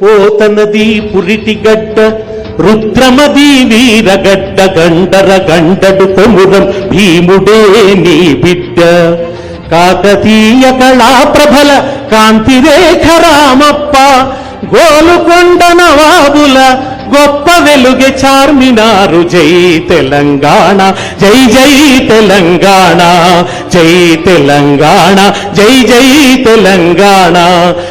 పోతనది పురిటిగడ్డ రుద్రమది వీరగడ్డ గండర గండడు కొమురం భీముడే నీ బిడ్డ. కాకతీయ కళా ప్రభల కాంతిరేఖ రామప్ప గోలుకొండ నవాబుల గొప్ప వెలుగె చార్మినారు. జై తెలంగాణ జై జై తెలంగాణ జై తెలంగాణ జై జై తెలంగాణ.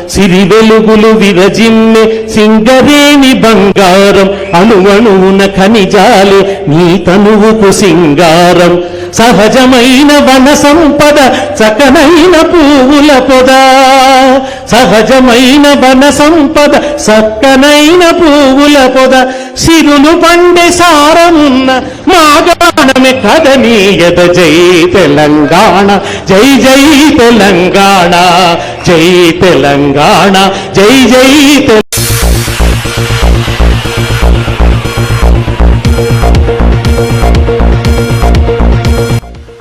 సిరి వెలుగులు విరజిమ్మె సింగరేణి బంగారం అణువణువున ఖనిజాలే నీ తనువుకు సింగారం. సహజమైన వన సంపద చకనైన పువ్వుల పొదా. సహజమైన వన సంపద సక్కనైన పువ్వుల పొద సిరులు పండే సారమున్న మాగాణమే కదనీయత జై తెలంగాణ జై జై తెలంగాణ జై తెలంగాణ జై జై Telangana.